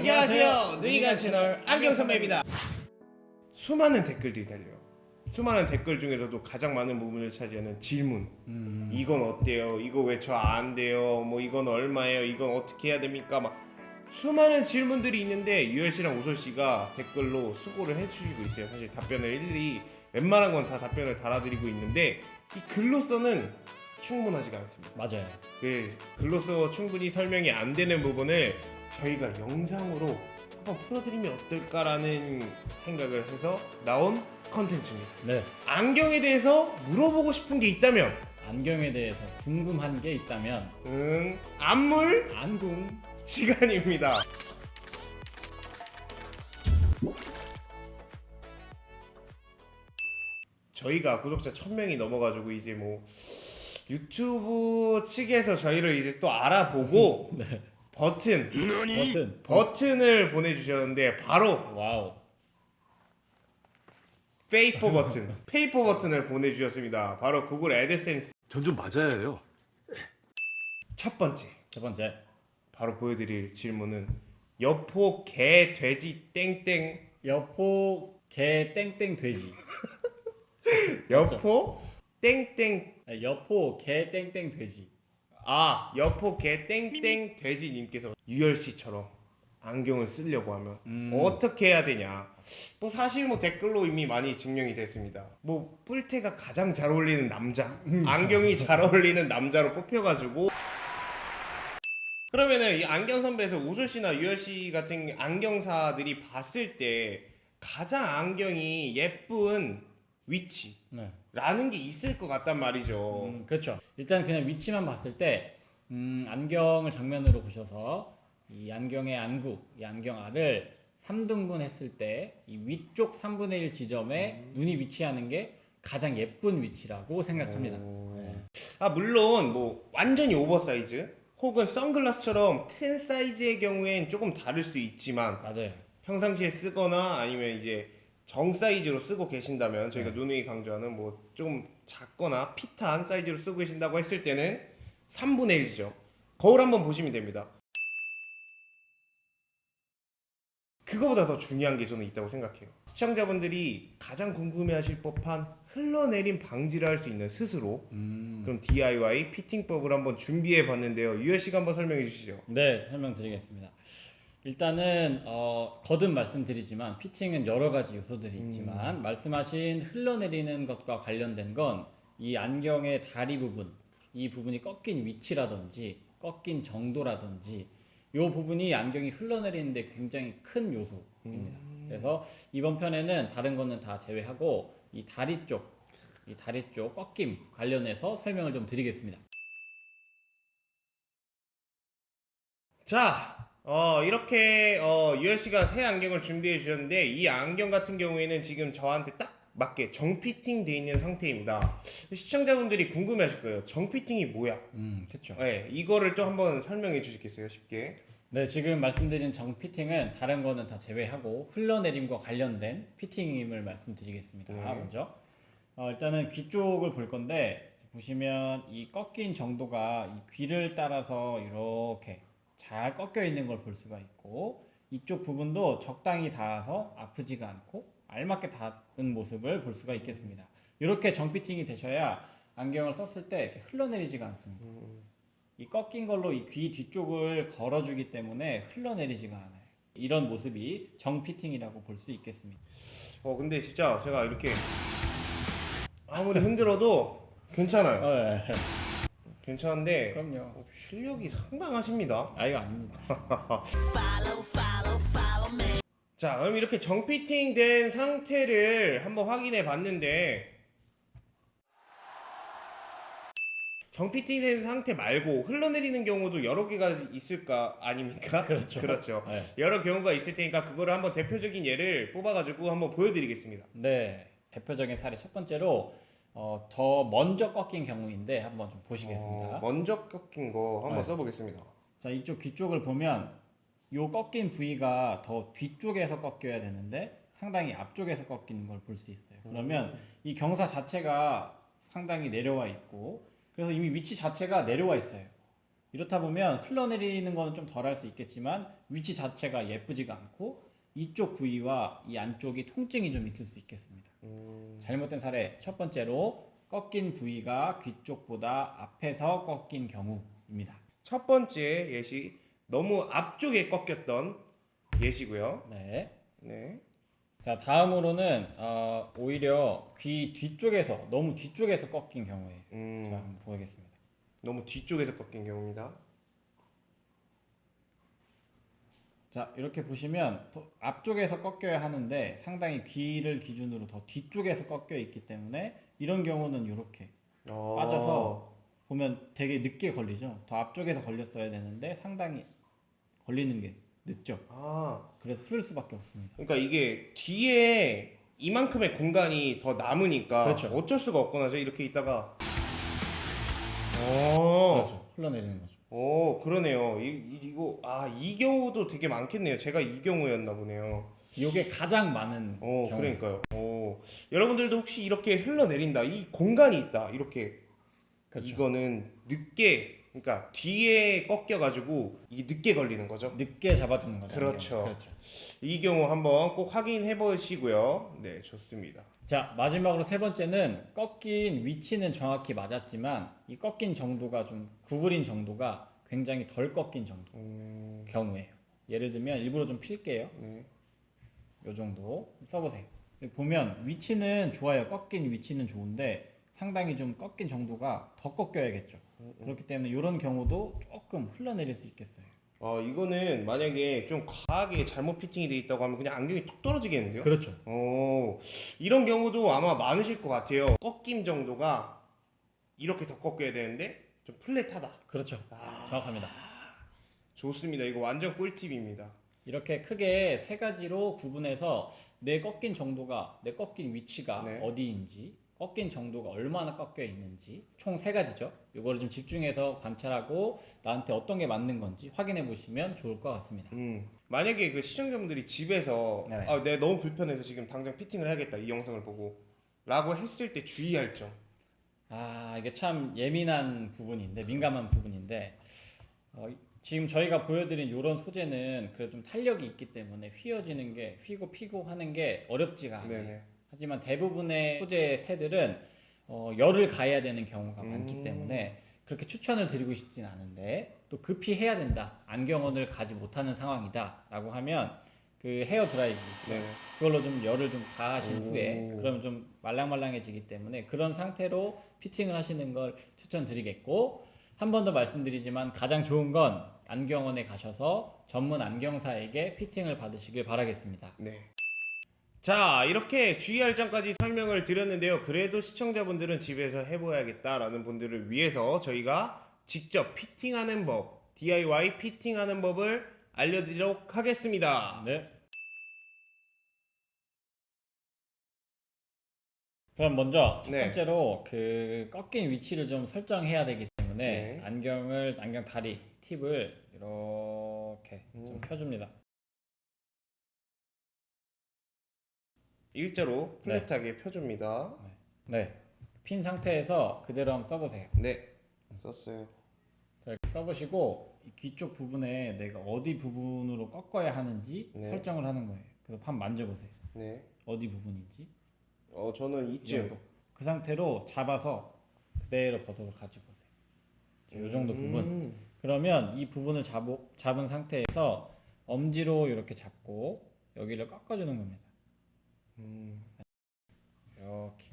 안녕하세요. 누이가 채널 안경 선배입니다. 수많은 댓글들이 달려요. 수많은 댓글 중에서도 가장 많은 부분을 차지하는 질문. 이건 어때요? 이거 왜 저 안 돼요? 뭐 이건 얼마예요? 이건 어떻게 해야 됩니까? 막 수많은 질문들이 있는데 유열 씨랑 우솔 씨가 댓글로 수고를 해주시고 있어요. 사실 답변을 일일이 웬만한 건 다 답변을 달아드리고 있는데 이 글로서는 충분하지가 않습니다. 맞아요. 그 글로서 충분히 설명이 안 되는 부분을 저희가 영상으로 한번 풀어드리면 어떨까라는 생각을 해서 나온 컨텐츠입니다. 네. 안경에 대해서 물어보고 싶은 게 있다면 안경에 대해서 궁금한 게 있다면 응 안물 안궁 시간입니다. 저희가 구독자 1000명이 넘어가지고 이제 뭐 유튜브 측에서 저희를 이제 또 알아보고 버튼 버튼. 버튼을 보내주셨는데 바로 와우. 페이퍼 버튼 페이퍼 버튼을 보내주셨습니다. 바로 구글 애드센스 전 좀 맞아야 해요. 첫 번째 첫 번째. 바로 보여드릴 질문은 여포 개 돼지 땡땡 여포 개 땡땡 돼지. 여포 땡땡 네, 여포 개 땡땡 돼지. 아 여포 개 땡땡 돼지 님께서 유열 씨처럼 안경을 쓰려고 하면 어떻게 해야 되냐? 뭐 사실 뭐 댓글로 이미 많이 증명이 됐습니다. 뭐 뿔테가 가장 잘 어울리는 남자 안경이 잘 어울리는 남자로 뽑혀가지고. 그러면은 이 안경 선배에서 우솔 씨나 유열 씨 같은 안경사들이 봤을 때 가장 안경이 예쁜 위치 네. 라는 게 있을 것 같단 말이죠. 음, 그렇죠. 일단 그냥 위치만 봤을 때 음, 안경을 정면으로 보셔서 이 안경의 안구, 이 안경 알을 3등분 했을 때 이 위쪽 3분의 1 지점에 눈이 위치하는 게 가장 예쁜 위치라고 생각합니다. 아 물론 뭐 완전히 오버사이즈 혹은 선글라스처럼 큰 사이즈의 경우엔 조금 다를 수 있지만 맞아요. 평상시에 쓰거나 아니면 이제 정 사이즈로 쓰고 계신다면 저희가 누누이 강조하는 뭐 좀 작거나 핏한 사이즈로 쓰고 계신다고 했을 때는 3분의 1이죠. 거울 한번 보시면 됩니다. 그거보다 더 중요한 게 저는 있다고 생각해요. 시청자분들이 가장 궁금해하실 법한 흘러내림 방지를 할 수 있는 스스로 그럼 DIY 피팅법을 한번 준비해 봤는데요. 유열 씨가 한번 설명해 주시죠. 네, 설명드리겠습니다. 일단은 어, 거듭 말씀드리지만 피팅은 여러 가지 요소들이 있지만 말씀하신 흘러내리는 것과 관련된 건 이 안경의 다리 부분, 이 부분이 꺾인 위치라든지 꺾인 정도라든지 이 부분이 안경이 흘러내리는데 굉장히 큰 요소입니다. 그래서 이번 편에는 다른 거는 다 제외하고 이 다리 쪽, 이 다리 쪽 꺾임 관련해서 설명을 좀 드리겠습니다. 자, 어, 이렇게 어, 유열 씨가 새 안경을 준비해 주셨는데 이 안경 같은 경우에는 지금 저한테 딱 맞게 정 피팅 돼 있는 상태입니다. 시청자분들이 궁금해 하실 거예요. 정 피팅이 뭐야? 음, 그렇죠. 네, 이거를 또 한번 설명해 주시겠어요, 쉽게? 네, 지금 말씀드린 정 피팅은 다른 거는 다 제외하고 흘러내림과 관련된 피팅임을 말씀드리겠습니다. 네. 먼저 어, 일단은 귀 쪽을 볼 건데 보시면 이 꺾인 정도가 이 귀를 따라서 이렇게 잘 꺾여 있는 걸 볼 수가 있고 이쪽 부분도 적당히 닿아서 아프지가 않고 알맞게 닿은 모습을 볼 수가 있겠습니다. 이렇게 정 피팅이 되셔야 안경을 썼을 때 흘러내리지가 않습니다. 이 꺾인 걸로 이 귀 뒤쪽을 걸어주기 때문에 흘러내리지가 않아요. 이런 모습이 정 피팅이라고 볼 수 있겠습니다. 어, 근데 진짜 제가 이렇게 아무리 흔들어도 괜찮아요. 네. 괜찮은데 그럼요. 어, 실력이 상당하십니다. 아 이거 아닙니다. 자, 그럼 이렇게 정 피팅 된 상태를 한번 확인해 봤는데 정 피팅 된 상태 말고 흘러내리는 경우도 여러 개가 있을까 아닙니까? 그렇죠. 그렇죠. 네. 여러 경우가 있을 테니까 그거를 한번 대표적인 예를 뽑아가지고 한번 보여드리겠습니다. 네. 대표적인 사례 첫 번째로 어, 더 먼저 꺾인 경우인데 한번 좀 보시겠습니다. 어, 먼저 꺾인 거 한번 네. 써보겠습니다. 자 이쪽 귀 쪽을 보면 요 꺾인 부위가 더 뒤쪽에서 꺾여야 되는데 상당히 앞쪽에서 꺾이는 걸 볼 수 있어요. 그러면 이 경사 자체가 상당히 내려와 있고 그래서 이미 위치 자체가 내려와 있어요. 이렇다 보면 흘러내리는 거는 좀 덜 할 수 있겠지만 위치 자체가 예쁘지가 않고 이쪽 부위와 이 안쪽이 통증이 좀 있을 수 있겠습니다. 잘못된 사례 첫 번째로 꺾인 부위가 귀 쪽보다 앞에서 꺾인 경우입니다. 첫 번째 예시 너무 앞쪽에 꺾였던 예시고요. 네. 네. 자 다음으로는 어, 오히려 귀 뒤쪽에서 너무 뒤쪽에서 꺾인 경우에 음, 제가 한번 보겠습니다. 너무 뒤쪽에서 꺾인 경우입니다. 자 이렇게 보시면 더 앞쪽에서 꺾여야 하는데 상당히 귀를 기준으로 더 뒤쪽에서 꺾여 있기 때문에 이런 경우는 이렇게 어, 빠져서 보면 되게 늦게 걸리죠. 더 앞쪽에서 걸렸어야 되는데 상당히 걸리는 게 늦죠. 아, 그래서 흐를 수밖에 없습니다. 그러니까 이게 뒤에 이만큼의 공간이 더 남으니까 그렇죠. 어쩔 수가 없구나. 저 이렇게 있다가 어, 그렇죠. 흘러내리는 거죠. 오, 그러네요. 이, 이- 이 거 아, 이 경우도 되게 많겠네요. 제가 이 경우였나 보네요. 이게 가장 많은 어, 경우. 그러니까요. 오, 여러분들도 혹시 이렇게 흘러내린다, 이 공간이 있다, 이렇게 그렇죠. 이거는 늦게, 그러니까 뒤에 꺾여가지고 이 늦게 걸리는 거죠. 늦게 잡아주는 거죠. 그렇죠. 그렇죠. 이 경우 한번 꼭 확인해 보시고요. 네, 좋습니다. 자 마지막으로 세 번째는 꺾인 위치는 정확히 맞았지만 이 꺾인 정도가 좀 구부린 정도가 굉장히 덜 꺾인 정도 음, 경우예요. 예를 들면 일부러 좀 필게요. 네. 요 정도 써보세요. 보면 위치는 좋아요. 꺾인 위치는 좋은데 상당히 좀 꺾인 정도가 더 꺾여야겠죠. 그렇기 때문에 이런 경우도 조금 흘러내릴 수 있겠어요. 어, 이거는 만약에 좀 과하게 잘못 피팅이 돼 있다고 하면 그냥 안경이 툭 떨어지겠는데요? 그렇죠. 오, 이런 경우도 아마 많으실 것 같아요. 꺾임 정도가 이렇게 더 꺾여야 되는데 좀 플랫하다. 그렇죠. 아. 정확합니다. 좋습니다. 이거 완전 꿀팁입니다. 이렇게 크게 세 가지로 구분해서 내 꺾인 정도가 내 꺾인 위치가 네. 어디인지 꺾인 정도가 얼마나 꺾여 있는지 총 세 가지죠. 이거를 좀 집중해서 관찰하고 나한테 어떤 게 맞는 건지 확인해 보시면 좋을 것 같습니다. 음, 만약에 그 시청자분들이 집에서 네. 아, 내가 너무 불편해서 지금 당장 피팅을 해야겠다 이 영상을 보고 라고 했을 때 주의할 점. 아 이게 참 예민한 부분인데 민감한 부분인데 어, 이- 지금 저희가 보여드린 이런 소재는 그래도 좀 탄력이 있기 때문에 휘어지는 게 휘고 피고 하는 게 어렵지가 않아요. 네네. 하지만 대부분의 소재 테들은 어, 열을 가해야 되는 경우가 음. 많기 때문에 그렇게 추천을 드리고 싶진 않은데 또 급히 해야 된다 안경원을 가지 못하는 상황이다라고 하면 그 헤어 드라이기 네네. 그걸로 좀 열을 좀 가하신 오. 후에 그러면 좀 말랑말랑해지기 때문에 그런 상태로 피팅을 하시는 걸 추천드리겠고 한 번 더 말씀드리지만 가장 좋은 건 안경원에 가셔서 전문 안경사에게 피팅을 받으시길 바라겠습니다. 네. 자, 이렇게 주의할 점까지 설명을 드렸는데요. 그래도 시청자분들은 집에서 해봐야겠다라는 분들을 위해서 저희가 직접 피팅하는 법, DIY 피팅하는 법을 알려드리도록 하겠습니다. 네. 그럼 먼저 첫 네. 번째로 그 꺾인 위치를 좀 설정해야 되기 때문에 네. 안경을 안경 다리 팁을 이렇게 좀 음. 펴줍니다. 일자로 플랫하게 펴줍니다. 네. 핀 상태에서 그대로 한번 써보세요. 네, 썼어요. 자, 이렇게 써보시고 이 귀쪽 부분에 내가 어디 부분으로 꺾어야 하는지 네. 설정을 하는 거예요. 그래서 한번 만져보세요. 네. 어디 부분인지. 어, 저는 이 이쯤. 정도. 그 상태로 잡아서 그대로 벗어서 가지고 오세요. 이 정도 부분. 음. 그러면 이 부분을 잡고, 잡은 상태에서 엄지로 이렇게 잡고 여기를 꺾어주는 겁니다. 음. 이렇게.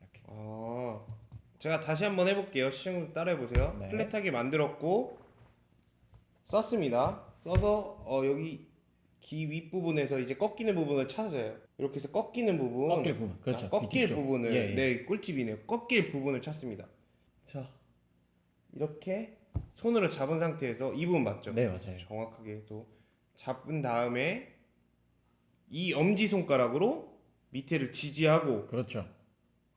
이렇게. 아, 제가 다시 한번 해볼게요. 시청자 따라해 보세요. 네. 플랫하게 만들었고 썼습니다. 써서 어, 여기 귀 윗부분에서 이제 꺾이는 부분을 찾아요. 이렇게 해서 꺾이는 부분, 꺾일 부분. 그렇죠. 아, 꺾일 뒤쪽. 부분을 예, 예. 네 꿀팁이네요. 꺾일 부분을 찾습니다. 자, 이렇게 손으로 잡은 상태에서 이 부분 맞죠? 네, 맞아요. 정확하게 또 잡은 다음에 이 엄지 손가락으로 밑에를 지지하고 그렇죠.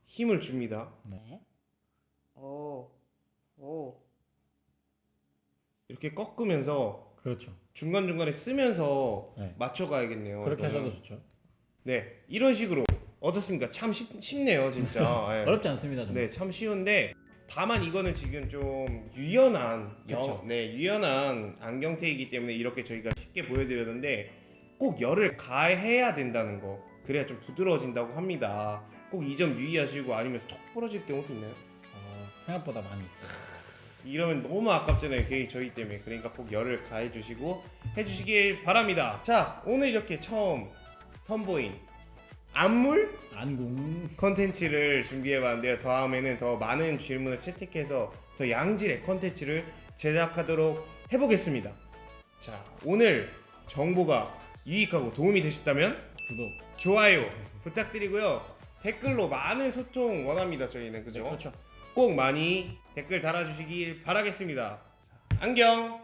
힘을 줍니다. 네. 오, 오, 이렇게 꺾으면서 그렇죠. 중간 중간에 쓰면서 네. 맞춰가야겠네요. 그렇게 이거는. 하셔도 좋죠. 네, 이런 식으로 어떻습니까? 참 쉽, 쉽네요, 진짜. 네. 어렵지 않습니다. 좀. 네, 참 쉬운데 다만 이거는 지금 좀 유연한 영, 그쵸. 네 유연한 안경테이기 때문에 이렇게 저희가 쉽게 보여드렸는데 꼭 열을 가해야 된다는 거 그래야 좀 부드러워진다고 합니다. 꼭 이 점 유의하시고 아니면 톡 부러질 경우도 있나요? 어, 생각보다 많이 있어요. 이러면 너무 아깝잖아요. 괜히 저희 때문에. 그러니까 꼭 열을 가해 주시고 해 주시길 바랍니다. 자, 오늘 이렇게 처음 선보인 안물 안궁 컨텐츠를 준비해 봤는데요. 다음에는 더 많은 질문을 채택해서 더 양질의 컨텐츠를 제작하도록 해보겠습니다. 자, 오늘 정보가 유익하고 도움이 되셨다면 구독. 좋아요 부탁드리고요. 댓글로 많은 소통 원합니다. 저희는 그죠? 그렇죠. 꼭 많이 댓글 달아주시길 바라겠습니다. 자, 안녕.